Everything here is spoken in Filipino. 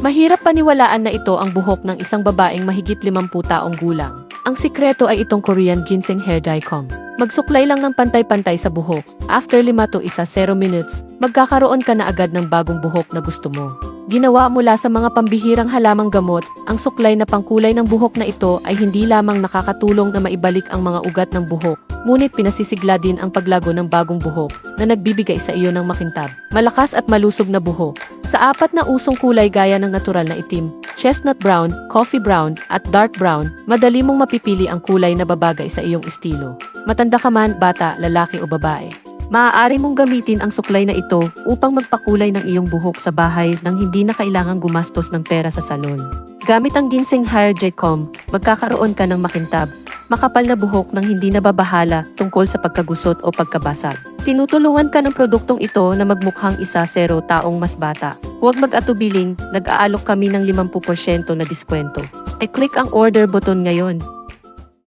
Mahirap paniwalaan na ito ang buhok ng isang babaeng mahigit 50 taong gulang. Ang sikreto ay itong Korean Ginseng Hair Dye Comb. Magsuklay lang ng pantay-pantay sa buhok. After 5 to isa 0 minutes, magkakaroon ka na agad ng bagong buhok na gusto mo. Ginawa mula sa mga pambihirang halamang gamot, ang suklay na pangkulay ng buhok na ito ay hindi lamang nakakatulong na maibalik ang mga ugat ng buhok, ngunit pinasisigla din ang paglago ng bagong buhok na nagbibigay sa iyo ng makintab, malakas at malusog na buhok. Sa apat na usong kulay gaya ng natural na itim, chestnut brown, coffee brown, at dark brown, madali mong mapipili ang kulay na babagay sa iyong estilo. Matanda ka man, bata, lalaki o babae. Maaari mong gamitin ang suklay na ito upang magpakulay ng iyong buhok sa bahay nang hindi na kailangang gumastos ng pera sa salon. Gamit ang ginseng hair gel magkakaroon ka ng makintab, makapal na buhok nang hindi nababahala tungkol sa pagkagusot o pagkabasag. Tinutulungan ka ng produktong ito na magmukhang isa zero taong mas bata. Huwag mag-atubiling, nag-aalok kami ng 50% na diskwento. E-click ang order button ngayon.